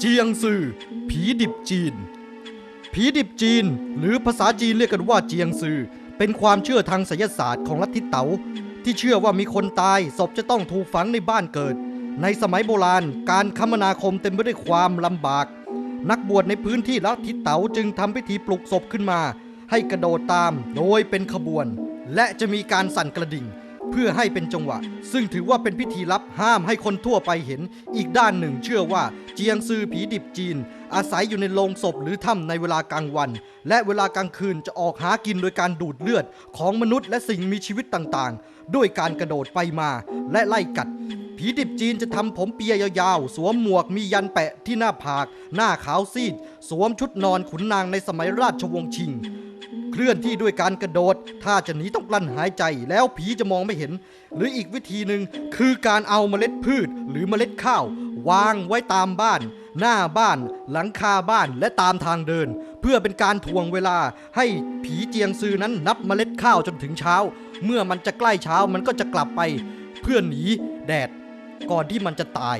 เจียงซือผีดิบจีน ผีดิบจีน หรือภาษาจีนเรียกกันว่าเจียงซือเป็นความเชื่อทางไสยศาสตร์ของลัทธิเต๋าที่เชื่อว่ามีคนตายศพจะต้องถูกฝังในบ้านเกิด ในสมัยโบราณ การคมนาคมเต็มไปด้วยความลำบาก นักบวชในพื้นที่ลัทธิเต๋าจึงทำพิธีปลุกศพขึ้นมา ให้กระโดดตามโดยเป็นขบวน และจะมีการสั่นกระดิ่ง เพื่อให้เป็นจังหวะ ซึ่งถือว่าเป็นพิธีลับห้ามให้คนทั่วไปเห็น อีกด้านหนึ่งเชื่อว่าเจียงซือผีดิบจีน อาศัยอยู่ในโรงศพหรือถ้ำในเวลากลางวัน และเวลากลางคืนจะออกหากินโดยการดูดเลือดของมนุษย์และสิ่งมีชีวิตต่างๆ ด้วยการกระโดดไปมาและไล่กัด ผีดิบจีนจะทำผมเปียยาวๆ สวมหมวกมียันแปะที่หน้าผาก หน้าขาวซีด สวมชุดนอนขุนนางในสมัยราชวงศ์ชิง เคลื่อนที่ด้วยการกระโดด ถ้าจะหนีต้องกลั้นหายใจแล้วผีจะมองไม่เห็น หรืออีกวิธีหนึ่งคือการเอาเมล็ดพืชหรือเมล็ดข้าว วางไว้ตามบ้าน หน้าบ้าน หลังคาบ้านและตามทางเดิน เพื่อเป็นการทวงเวลาให้ผีเจียงซือนั้นนับเมล็ดข้าวจนถึงเช้า เมื่อมันจะใกล้เช้ามันก็จะกลับไป เพื่อหนีแดดก่อนที่มันจะตาย